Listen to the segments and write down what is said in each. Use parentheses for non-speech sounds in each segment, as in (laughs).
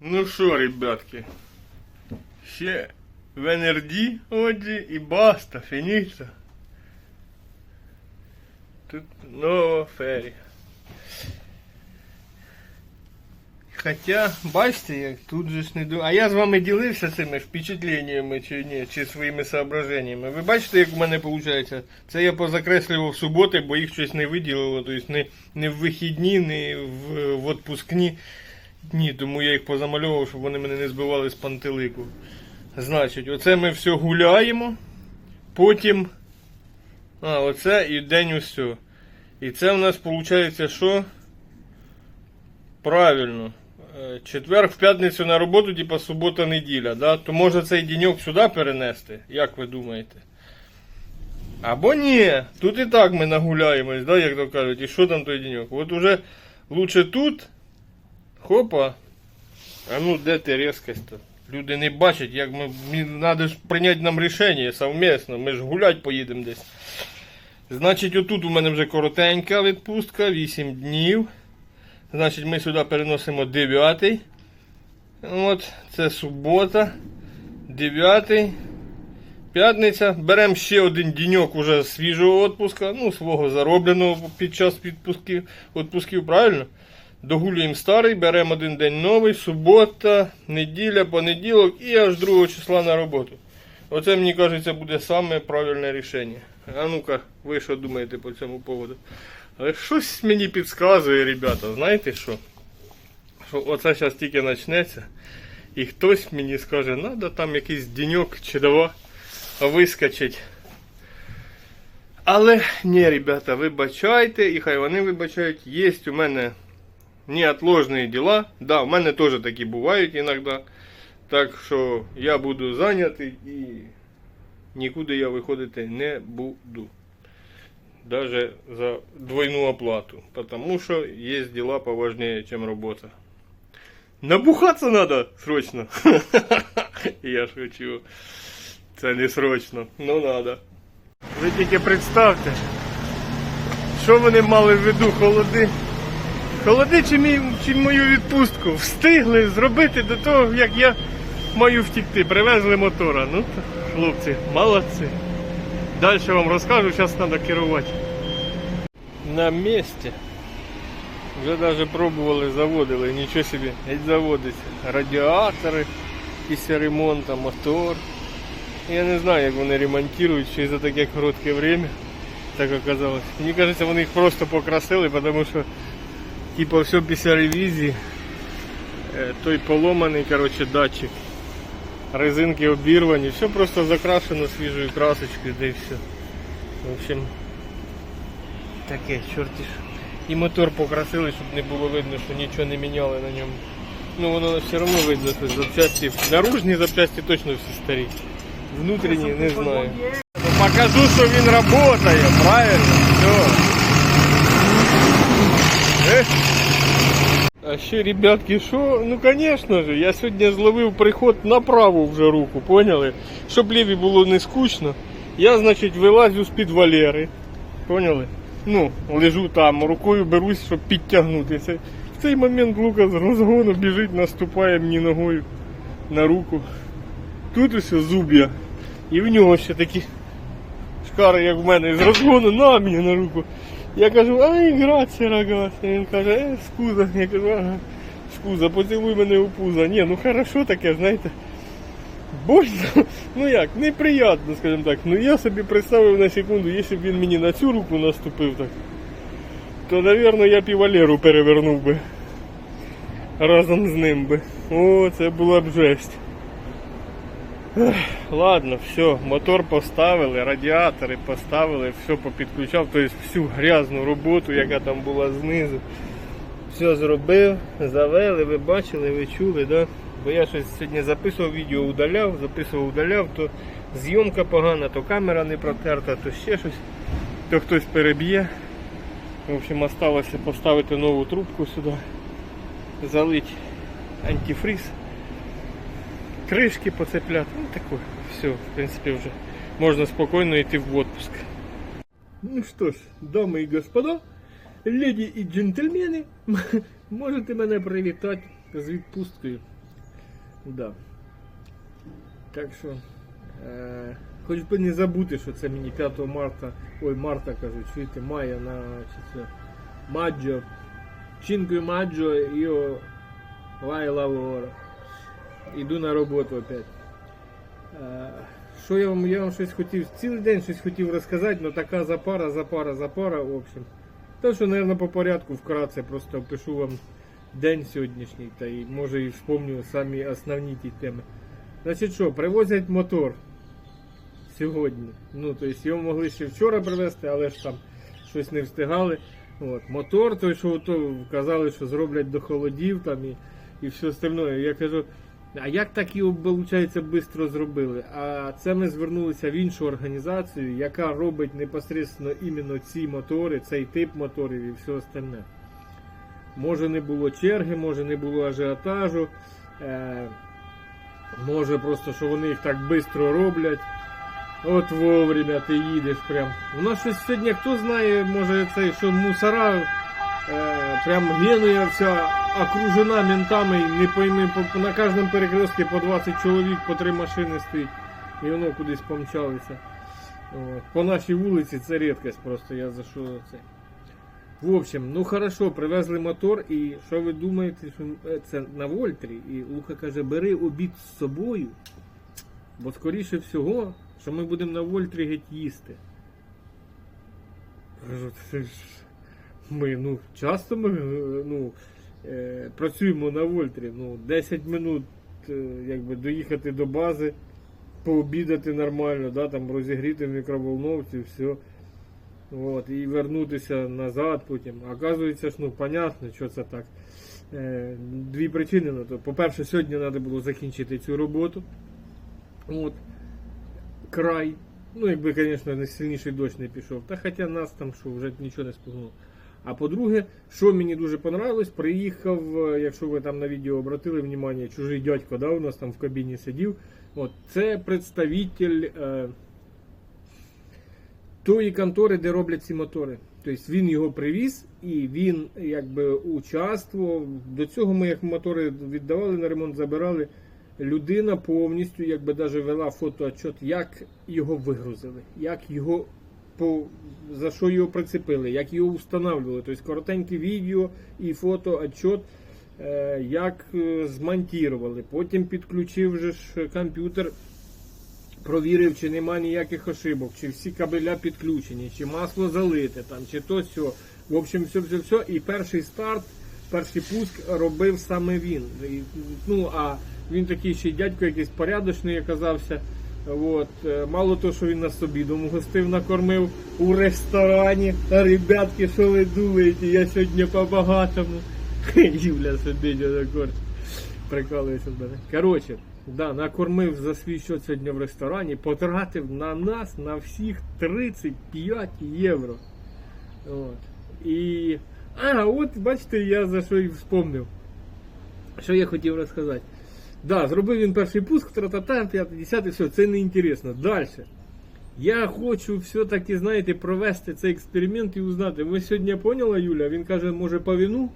Ну що, ребятки, ще в НРД, отже, і баста, фініта. Тут нова ферія. Хоча, бачите, як тут же ж не ду... А я з вами ділився цими впечатленнями чи ні, чи своїми соображеннями. Ви бачите, як у мене виходить? Це я позакреслював суботи, бо їх щось не виділило, тобто не, не в вихідні, не в, в отпускні дні, тому я їх позамальовував, щоб вони мене не збивали з пантелику. Значить, оце ми все гуляємо, потім. А, оце і день усе. І це в нас виходить, що? Правильно. Е, Четвер в п'ятницю на роботу, типа субота, неділя, да? то може цей деньок сюди перенести, як ви думаєте? Або ні, тут і так ми нагуляємось, да, як то кажуть, і що там той деньок? От уже лучше тут. Хопа. А ну де ти різкость-то? Люди не бачать, як ми. Треба ж прийняти нам рішення совмісно. Ми ж гулять поїдемо десь. Значить, отут у мене вже коротенька відпустка, 8 днів. Значить, ми сюди переносимо 9. От, це субота. 9. П'ятниця. Беремо ще один деньок уже свіжого відпуска, ну, свого заробленого під час відпусків, відпусків, правильно? Догулюємо старий, беремо один день новий, субота, неділя, понеділок і аж 2 числа на роботу. Оце, мені кажеться, буде саме правильне рішення. А ну-ка, ви що думаєте по цьому поводу? Але щось мені підказує, ребята, знаєте що? Що оце зараз тільки почнеться, і хтось мені скаже, треба там якийсь деньок чи два вискочить. Але ні, ребята, вибачайте, і хай вони вибачають, є у мене неотложні діла. Да, у мене теж такі бувають іноді. Так що я буду зайнятий і нікуди я виходити не буду. Даже за двойну оплату. Потому что есть дела поважнее, чем работа. Набухаться надо срочно. (laughs) Я шучу. Це не срочно, ну надо. Ви тільки представте, що вони мали в виду холоди. Холоди чи, мій, чи мою відпустку встигли зробити до того, як я маю втікти. Привезли мотора. Ну, хлопці, молодці. Далі вам розкажу, зараз треба керувати. На місці. Вже навіть пробували, заводили, нічого собі, геть заводиться. Радіатори після ремонту, мотор. Я не знаю, як вони ремонтують, чи за таке коротке время так оказалось. Мені кажеться, вони їх просто покрасили, тому що типа все після ревізії. е, Той поломаний, короче, датчик. Резинки обірвані, все просто закрашено свіжою красочкою, да і все. В общем, таке, чорті ж. І мотор покрасили, щоб не було видно, що нічого не міняли на ньому. Ну воно все одно видно, що запчасті. Наружні запчасті точно всі старі. Внутрішні не знаю. Покажу, що він працює, правильно? Все. А ще, ребятки, що? Ну, конечно же, я сьогодні зловив приход на праву вже руку, поняли? Щоб ліві було не скучно. Я, значить, вилазю з-під Валери. Поняли? Ну, лежу там, рукою берусь, щоб підтягнутися. В цей момент Лука з розгону біжить, наступає мені ногою на руку. Тут ось зуб'я. І в нього ще такі шкари, як в мене, з розгону на мені на руку. Я кажу, ай, грація, рагація. Він каже, е, скуза. Я кажу, ага, скуза, поцілуй мене у пузо. Ні, ну хорошо таке, знаєте. Больно, ну як, неприємно, скажімо так. Ну я собі представив на секунду, якщо б він мені на цю руку наступив так, то, напевно, я б і Валеру перевернув би. Разом з ним би. О, це була б жесть. Ладно, все, мотор поставили, радіатори поставили, все попідключав, тобто всю грязну роботу, яка там була знизу. Все зробив, завели, ви бачили, ви чули, да? Бо я щось сьогодні записував відео, удаляв, записував, удаляв, то зйомка погана, то камера не протерта, то ще щось, то хтось переб'є. В общем, осталося поставити нову трубку сюди, залить антифриз кришки поцепляти. Ну таке, все, в принципі, вже можна спокійно йти в отпуск. Ну що ж, дамы і господа, леді і джентльмени, (laughs) можете мене привітати з відпусткою. Да. Так що, е, хоч би не забути, що це мені 5 марта, ой, марта кажу, чуєте, мая на чи це, маджо, Чинкю маджо, io vai lavoro. Іду на роботу опять. Е, Що я вам, я вам щось хотів, цілий день щось хотів розказати, але така запара, запара, запара, в общем. Та що, мабуть, по порядку вкратце просто опишу вам день сьогоднішній, та й може і вспомню самі основні ті теми. Значить що, привозять мотор сьогодні. Ну, тобто його могли ще вчора привезти, але ж там щось не встигали. От, мотор, той, що то казали, що зроблять до холодів там і, і все остальне. Я кажу, а як так його, виходить, швидко зробили? А це ми звернулися в іншу організацію, яка робить непосередньо іменно ці мотори, цей тип моторів і все остальне. Може не було черги, може не було ажіотажу, е, може просто, що вони їх так швидко роблять. От вовремя ти їдеш прям. У нас щось сьогодні, хто знає, може цей, що мусора прям Генуя вся окружена ментами, не пойми, на кожному перекрестці по 20 чоловік, по 3 машини стоїть. І воно кудись помчалися. От. По нашій вулиці це рідкость просто, я за що це. В общем, ну хорошо, привезли мотор, і що ви думаєте, що е, це на Вольтрі? І Лука каже, бери обід з собою, бо скоріше всього, що ми будемо на Вольтрі геть їсти. Кажу, «Це ж Ми ну, часто ми е, ну, е, працюємо на Вольтрі. Ну, 10 минут е, якби, доїхати до бази, пообідати нормально, да, там, розігріти в мікроволновці, все. От, і вернутися назад потім. Оказується, ну, понятно, що це так. Дві причини на то. По-перше, сьогодні треба було закінчити цю роботу. От. Край. Ну, якби, звісно, не сильніший дощ не пішов. Та хоча нас там що, вже нічого не спугнуло. А по-друге, що мені дуже понравилось, приїхав, е, якщо ви там на відео обратили внимание, чужий дядько, да, у нас там в кабіні сидів. От, це представитель е, тої контори, де роблять ці мотори. Тобто він його привіз і він якби участвував. До цього ми як мотори віддавали на ремонт, забирали. Людина повністю якби даже вела фотоотчет, як його вигрузили, як його по, за що його прицепили, як його встановлювали. Тобто коротеньке відео і фотоотчет, е, як е, змонтували. Потім підключив же ж комп'ютер, провірив, чи нема ніяких ошибок, чи всі кабеля підключені, чи масло залите, там, чи то сьо. В общем, все, все, все. І перший старт, перший пуск робив саме він. Ну, а він такий ще дядько якийсь порядочний оказався. От. е, Мало того, що він нас обідом гостив, накормив у ресторані. Ребятки, що ви думаєте, я сьогодні по-багатому. (laughs) Юля собі на корч. Прикалується в мене. Коротше, да, накормив за свій счет сьогодні в ресторані, потратив на нас, на всіх 35 євро. От. І. А, от бачите, я за що і вспомнив. Що я хотів розказати. Да, зробив він перший пуск, тра-та-та, 50 все, це не інтересно. Далі. Я хочу все-таки, знаєте, провести цей експеримент і узнати. Ви сьогодні поняла, Юля? Він каже, може по віну?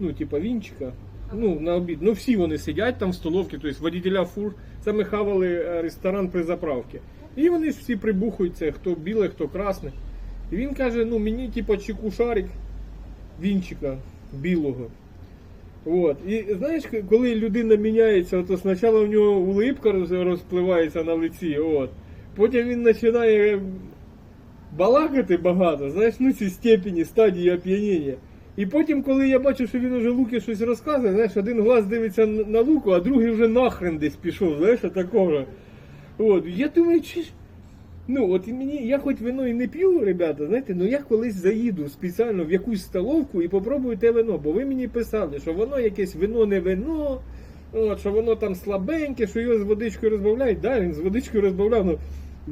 Ну, типа вінчика. Ну, на обід. Ну, всі вони сидять там в столовці, тобто водителя фур. Ми хавали е, ресторан при заправці. І вони ж всі прибухуються, хто біле, хто красне. І він каже, ну мені типа чеку шарик вінчика білого. От. І знаєш, коли людина міняється, то спочатку в нього улипка розпливається на лиці, от. потім він починає балакати багато, знаєш, ну ці степені, стадії оп'яніння. І потім, коли я бачу, що він уже Луки щось розказує, знаєш, один глаз дивиться на Луку, а другий вже нахрен десь пішов, знаєш, такого. От. Я думаю, чи. Ну, от і мені, я хоч вино і не п'ю, ребята, знаєте, ну я колись заїду спеціально в якусь столовку і попробую те вино, бо ви мені писали, що воно якесь вино не вино, от, що воно там слабеньке, що його з водичкою розбавляють. Да, він з водичкою розбавляв, ну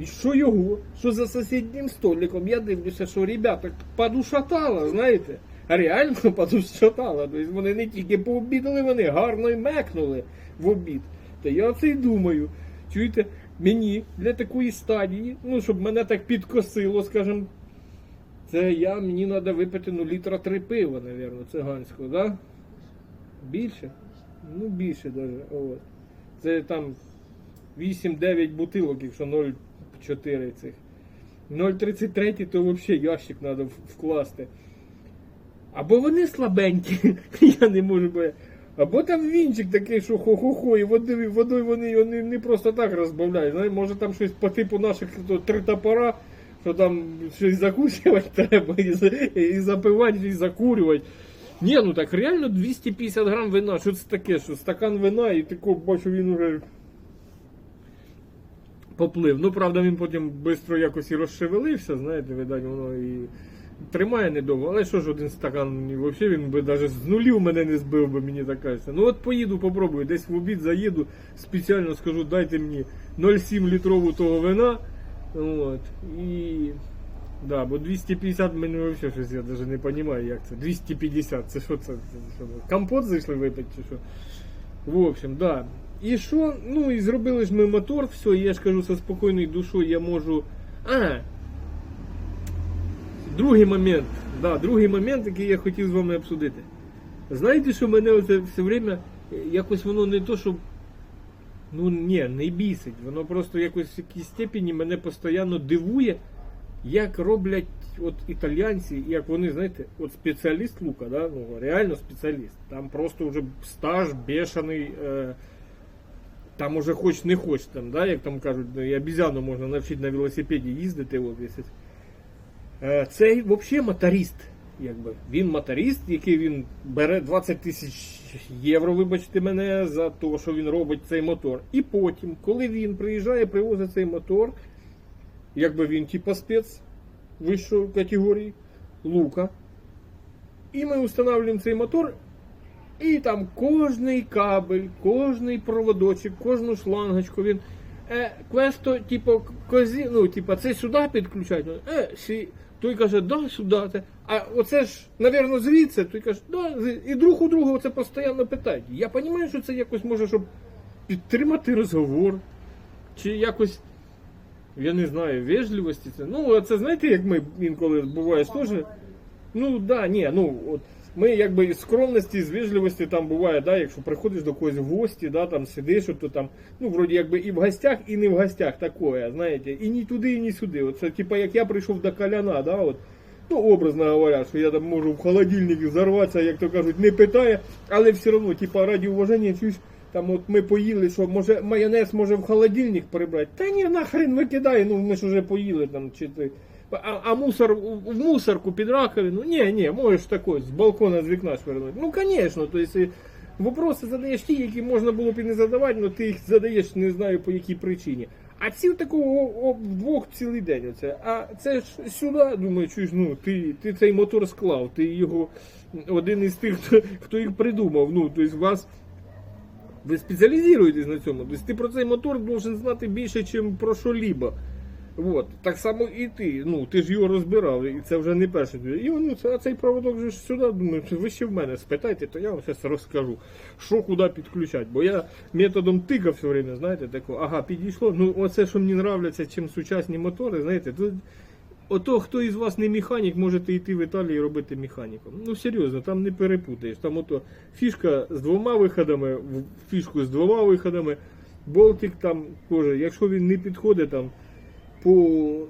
що його? Що за сусіднім столиком? Я дивлюся, що ребята подушатало, знаєте. Реально подушатало. Тобто вони не тільки пообідали, вони гарно й мекнули в обід. Та я оце й думаю. Чуєте, мені для такої стадії, ну, щоб мене так підкосило, скажімо, це я, мені треба випити ну, літра три пива, мабуть, циганського, да? Більше? Ну, більше навіть. Це там 8-9 бутилок, якщо 0,4 цих. 0,33 то взагалі ящик треба вкласти. Або вони слабенькі, (laughs) я не можу бо. Або там вінчик такий, що хо-хо-хо, і водою, водою вони його не, просто так розбавляють. Знаєш, може там щось по типу наших то, три топора, що там щось закусувати (laughs) треба, і, і запивати, і закурювати. Ні, ну так реально 250 грам вина. Що це таке? Що стакан вина і тако бачу, він уже поплив. Ну, правда, він потім швидко якось і розшевелився, знаєте, видать, воно і тримає недовго. Але що ж один стакан, взагалі він би навіть з нулів мене не збив би, мені так кажеться. Ну от поїду, попробую, десь в обід заїду, спеціально скажу, дайте мені 0,7 літрову того вина. От, і... Да, бо 250 мені взагалі щось я навіть не розумію, як це. 250, це що це? це що? Компот зайшли випити чи що? В общем, да. І що? Ну і зробили ж ми мотор, все, я ж кажу, зі спокійною душою я можу. А! Другий момент. Да, другий момент, який я хотів з вами обсудити. Знаєте, що мене оце все время е, якось воно не то, що. Ну ні, не бісить. Воно просто якось в якійсь степені мене постійно дивує, як роблять от італійці, як вони, знаєте, от спеціаліст лука, да? ну, реально спеціаліст. Там просто вже стаж бешений. Е, там уже хоч не хоч, там, да, як там кажуть, ну, і обізяну можна навчити на велосипеді їздити. От, якщо Цей взагалі моторист. Якби. Він моторист, який він бере 20 тисяч євро, вибачте мене, за те, що він робить цей мотор. І потім, коли він приїжджає, привозить цей мотор, якби він типа спец вищої категорії, лука. І ми встановлюємо цей мотор. І там кожний кабель, кожний проводочок, кожну шлангочку він. Е, квесто, типу, козі, ну, типу, це сюди підключають. Е, сі. Той каже, да, сюди. А оце ж, навірно, звідси, той каже, да, звідси». і друг у друга це постійно питають. Я розумію, що це якось може, щоб підтримати розговор. Чи якось, я не знаю, вежливості це. Ну, це знаєте, як ми інколи буває теж. Ну да, ні, ну от ми якби із скромності, з вежливості там буває, да, якщо приходиш до когось в гості, да, там сидиш, то там, ну вроді якби і в гостях, і не в гостях такое, знаєте, і ні туди, і ні сюди. Це типа як я прийшов до Коляна, да, от, ну образно говоря, що я там можу в холодильник взорватися, як то кажуть, не питає, але все одно, типа раді уваження, чуєш, там от ми поїли, що може майонез може в холодильник прибрати. Та ні, нахрен викидай, ну ми ж уже поїли там чи ти. А, а мусор в мусорку під раковину? Ні, ні, можеш такой з балкона з вікна швирнути. Ну, звісно, то есть, вопроси задаєш ті, які можна було б і не задавати, але ти їх задаєш не знаю по якій причині. А ці такого вдвох цілий день. Оце. А це ж сюди, думаю, чуєш, ну ти, ти цей мотор склав, ти його один із тих, хто, хто їх придумав. Ну, тобто вас ви спеціалізуєтесь на цьому. Тобто ти про цей мотор должен знати більше, ніж про що-либо. Вот. Так само і ти. Ну, ти ж його розбирав, і це вже не твій. І ну, а цей проводок же ж сюди, думаю, ви ще в мене спитайте, то я вам зараз розкажу, що куди підключати. Бо я методом тика все время, знаєте, тако, ага, підійшло. Ну, оце, що мені нравляться, чим сучасні мотори, знаєте, тут. Ото, хто із вас не механік, можете йти в Італію і робити механіком. Ну серйозно, там не перепутаєш. Там ото фішка з двома виходами, фішку з двома виходами, болтик там теж, якщо він не підходить там по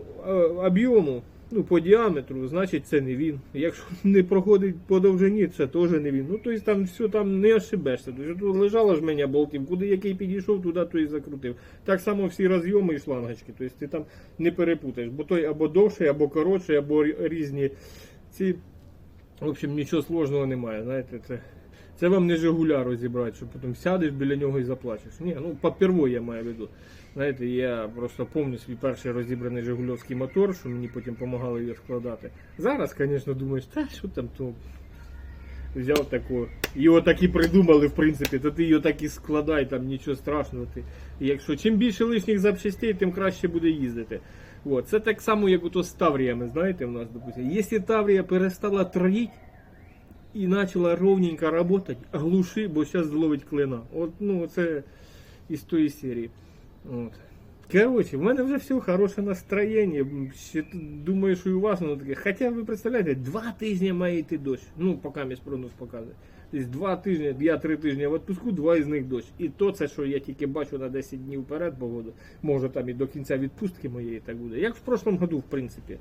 об'єму, ну по діаметру, значить це не він. Якщо не проходить по довжині, це теж не він. Ну тобто там все там не ошибешся. Тобто тут лежала ж мене болтів, куди який підійшов, туди той і закрутив. Так само всі розйоми і шлангочки. Тобто ти там не перепутаєш, бо той або довший, або коротший, або різні ці. В общем, нічого сложного немає. Знаєте, це. Це вам не Жигуля розібрати, що потім сядеш біля нього і заплачеш. Ні, ну попервой я маю в виду. Знаєте, я просто пам'ятаю свій перший розібраний Жигульовський мотор, що мені потім допомагали його складати. Зараз, звісно, думаєш, та що там то. Взяв таку. Його так і придумали, в принципі, то ти його так і складай, там нічого страшного. Ти. Якщо чим більше лишніх запчастей, тим краще буде їздити. От. Це так само, як ото з Тавріями, знаєте, в нас, допустим. Якщо Таврія перестала троїть, і почала ровненько работать, глуши, бо зараз зловить клина. От, ну, це із тої серії. От. Короче, в мене вже все хороше настроєння. Думаю, що і у вас воно таке. Хоча ви представляєте, два тижні має йти дощ. Ну, поки мій прогноз показує. Десь два тижні, я три тижні в відпуску, два із них дощ. І то це, що я тільки бачу на 10 днів вперед погоду. Може там і до кінця відпустки моєї так буде. Як в прошлом году, в принципі.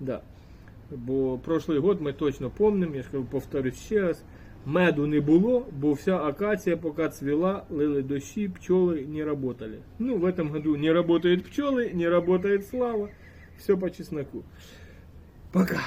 Да. Бо прошлий год ми точно помним, я ж повторюсь ще раз. Меду не було, бо вся акація поки цвіла, лили дощі, пчоли не работали. Ну, в этом году не работают пчелы, не работает слава. Все по чесноку. Пока.